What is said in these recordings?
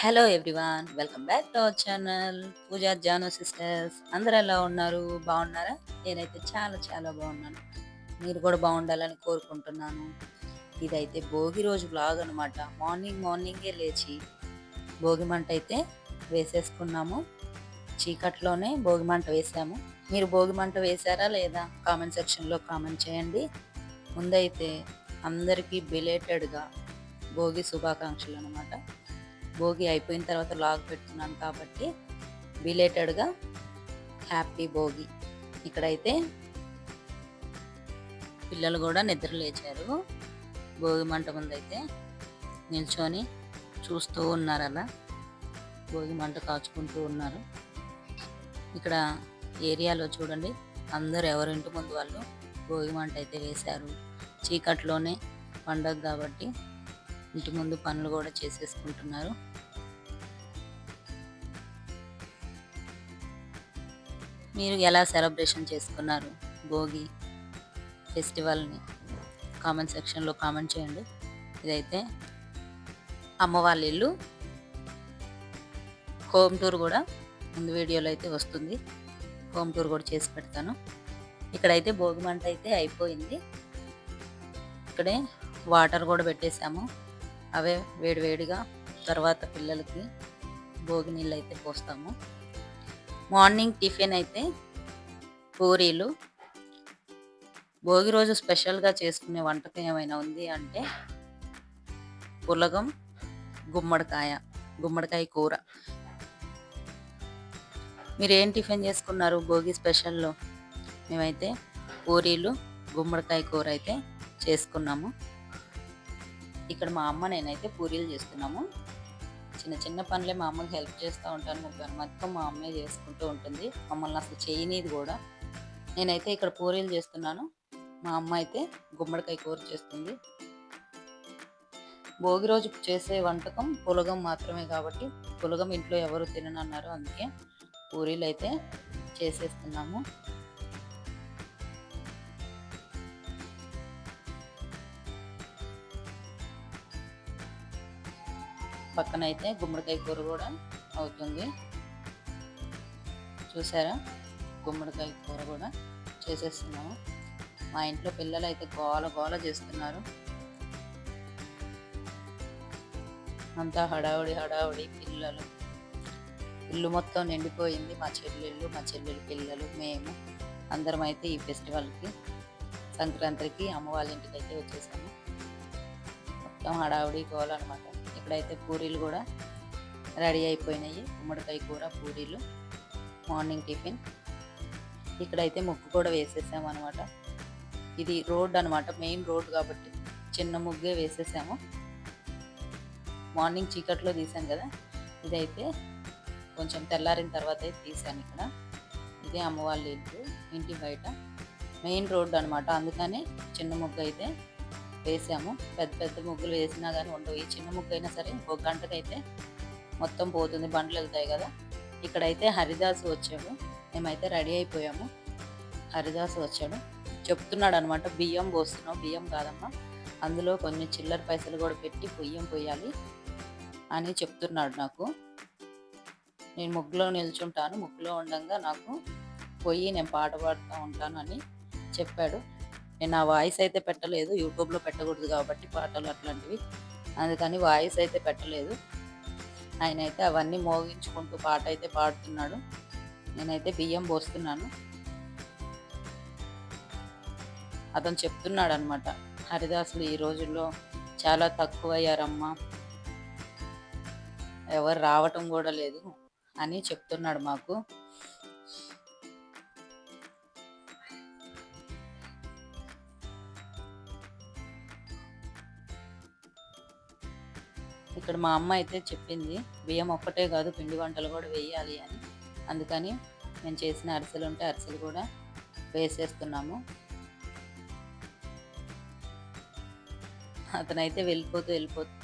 Hello everyone welcome back to our channel Pooja Jaanu sisters అందరు ఎలా ఉన్నారు? బాగున్నారా? నేనైతే చాలా చాలా బాగున్నాను. మీరు కూడా బాగుండాలని కోరుకుంటున్నాను. ఇదైతే భోగి రోజు బ్లాగ్ అనమాట మార్నింగ్ మార్నింగే లేచి భోగి మంట అయితే వేసేసుకున్నాము. చీకట్లోనే భోగి మంట వేసాము. మీరు భోగి మంట వేశారా లేదా? కామెంట్ సెక్షన్లో కామెంట్ చేయండి. ముందైతే అందరికీ బిలేటెడ్గా భోగి శుభాకాంక్షలు అనమాట భోగి అయిపోయిన తర్వాత లాగ్ పెడుతున్నాను కాబట్టి బిలేటెడ్గా హ్యాపీ భోగి. ఇక్కడైతే పిల్లలు కూడా నిద్ర లేచారు. భోగి మంట ముందైతే నిల్చొని చూస్తూ ఉన్నారు అలా. భోగి మంట కాచుకుంటూ ఉన్నారు. ఇక్కడ ఏరియాలో చూడండి అందరు ఎవరింటి ముందు వాళ్ళు భోగి మంట అయితే వేశారు. చీకట్లోనే పండగ కాబట్టి ఇంటి ముందు పనులు కూడా చేసేసుకుంటున్నారు. మీరు ఎలా సెలబ్రేషన్ చేసుకున్నారు భోగి ఫెస్టివల్ని? కామెంట్ సెక్షన్లో కామెంట్ చేయండి. ఇదైతే అమ్మ వాళ్ళ ఇల్లు. హోమ్ టూర్ కూడా ముందు వీడియోలో అయితే వస్తుంది. హోమ్ టూర్ కూడా చేసి పెడతాను. ఇక్కడైతే భోగి మంట అయితే అయిపోయింది. ఇక్కడే వాటర్ కూడా పెట్టేశాము. అవే వేడివేడిగా తర్వాత పిల్లలకి భోగి నీళ్ళు అయితే పోస్తాము. మార్నింగ్ టిఫిన్ అయితే పూరీలు. భోగి రోజు స్పెషల్గా చేసుకునే వంటకం ఏమైనా ఉంది అంటే పులగం గుమ్మడికాయ గుమ్మడికాయ కూర. మీరు ఏం టిఫిన్ చేసుకున్నారు భోగి స్పెషల్లో? మేమైతే పూరీలు గుమ్మడికాయ కూర అయితే చేసుకున్నాము. ఇక్కడ మా అమ్మ నేనైతే పూరీలు చేస్తున్నాము. చిన్న చిన్న పనులే మా అమ్మకి హెల్ప్ చేస్తూ ఉంటాను. ముప్పై మొత్తం మా అమ్మే చేసుకుంటూ ఉంటుంది. మమ్మల్ని అసలు చేయనీది కూడా. నేనైతే ఇక్కడ పూరీలు చేస్తున్నాను. మా అమ్మ అయితే గుమ్మడికాయ కూర చేస్తుంది. భోగి రోజు చేసే వంటకం పులగం మాత్రమే కాబట్టి పులగం ఇంట్లో ఎవరు తిననన్నారు అందుకే పూరీలు అయితే చేసేస్తున్నాము. పక్కన అయితే గుమ్మడికాయ కూర కూడా అవుతుంది. చూసారా? గుమ్మడికాయ కూర కూడా చేసేస్తున్నాము. మా ఇంట్లో పిల్లలు అయితే గోల గోల చేస్తున్నారు. అంతా హడావుడి హడావుడి పిల్లలు. ఇల్లు మొత్తం నిండిపోయింది. మా చెల్లెళ్ళు మా చెల్లెలు పిల్లలు మేము అందరం అయితే ఈ ఫెస్టివల్కి సంక్రాంతికి అమ్మ వాళ్ళ ఇంటికి అయితే వచ్చేసాము. మొత్తం హడావుడి గోల అనమాట ఇప్పుడైతే పూరీలు కూడా రెడీ అయిపోయినాయి. గుమ్మడికాయ కూర పూరీలు మార్నింగ్ టిఫిన్. ఇక్కడైతే ముగ్గు కూడా వేసేసాము అనమాట ఇది రోడ్ అనమాట మెయిన్ రోడ్ కాబట్టి చిన్న ముగ్గే వేసేసాము. మార్నింగ్ చీకట్లో తీసాం కదా ఇదైతే కొంచెం తెల్లారిన తర్వాత అయితే తీసాను ఇక్కడ. ఇదే అమ్మవాళ్ళ ఇల్లు ఇంటి బయట. మెయిన్ రోడ్ అనమాట అందుకనే చిన్న ముగ్గు అయితే వేసాము. పెద్ద పెద్ద ముగ్గులు వేసినా కానీ ఉండవు. ఈ చిన్న ముగ్గు అయినా సరే ఒక గంటకైతే మొత్తం పోతుంది. బండ్లు వెళ్తాయి కదా. ఇక్కడైతే హరిదాసు వచ్చాడు. మేమైతే రెడీ అయిపోయాము. హరిదాసు వచ్చాడు. చెప్తున్నాడు అనమాట బియ్యం పోస్తున్నావు బియ్యం కాదమ్మా. అందులో కొన్ని చిల్లర పైసలు కూడా పెట్టి పొయ్యం పొయ్యాలి అని చెప్తున్నాడు నాకు. నేను ముగ్గులో నిల్చుంటాను. ముగ్గులో ఉండగా నాకు పొయ్యి నేను పాట పాడుతూ ఉంటాను అని చెప్పాడు. నేను ఆ వాయిస్ అయితే పెట్టలేదు. యూట్యూబ్లో పెట్టకూడదు కాబట్టి పాటలు అట్లాంటివి. అందుకని వాయిస్ అయితే పెట్టలేదు. ఆయన అయితే అవన్నీ మోగించుకుంటూ పాట అయితే పాడుతున్నాడు. నేనైతే బియ్యం పోస్తున్నాను. అతను చెప్తున్నాడు అనమాట హరిదాసులు ఈ రోజుల్లో చాలా తక్కువ అయ్యారమ్మా ఎవరు రావటం కూడా లేదు అని చెప్తున్నాడు మాకు. ఇక్కడ మా అమ్మ అయితే చెప్పింది బియ్యం ఒక్కటే కాదు పిండి వంటలు కూడా వేయాలి అని. అందుకని నేను చేసిన అరిసెలు ఉంటే అరిసెలు కూడా వేసేస్తున్నాము. అతనైతే వెళ్ళిపోతూ వెళ్ళిపోతూ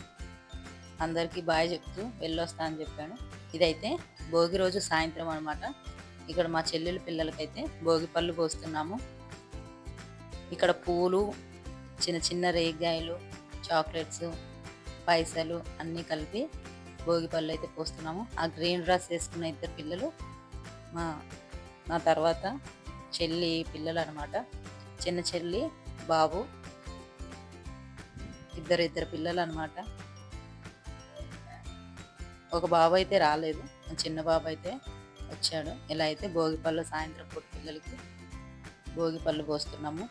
అందరికీ బాయ్ చెప్తూ వెళ్ళొస్తా అని చెప్పాను ఇదైతే భోగి రోజు సాయంత్రం అనమాట ఇక్కడ మా చెల్లెలు పిల్లలకైతే భోగి పళ్ళు పోస్తున్నాము. ఇక్కడ పూలు చిన్న చిన్న రేగాయలు చాక్లెట్స్ పైసలు అన్నీ కలిపి భోగి పళ్ళు అయితే పోస్తున్నాము. ఆ గ్రీన్ డ్రెస్ వేసుకున్న ఇద్దరు పిల్లలు మా నా తర్వాత చెల్లి పిల్లలు అనమాట చిన్న చెల్లి బాబు ఇద్దరు ఇద్దరు పిల్లలు అనమాట ఒక బాబు అయితే రాలేదు చిన్న బాబు అయితే వచ్చాడు. ఇలా అయితే భోగి పళ్ళు సాయంత్రం పూట పిల్లలకి భోగి పళ్ళు పోస్తున్నాము.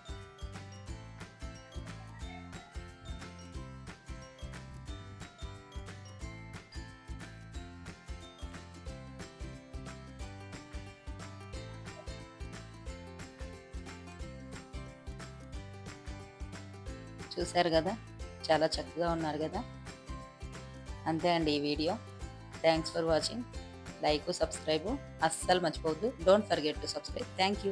చూశారు కదా? చాలా చక్కగా ఉన్నారు కదా? అంతే అండి ఈ video. Thanks for watching like subscribe అస్సలు మర్చిపోవద్దు. Don't forget to subscribe thank you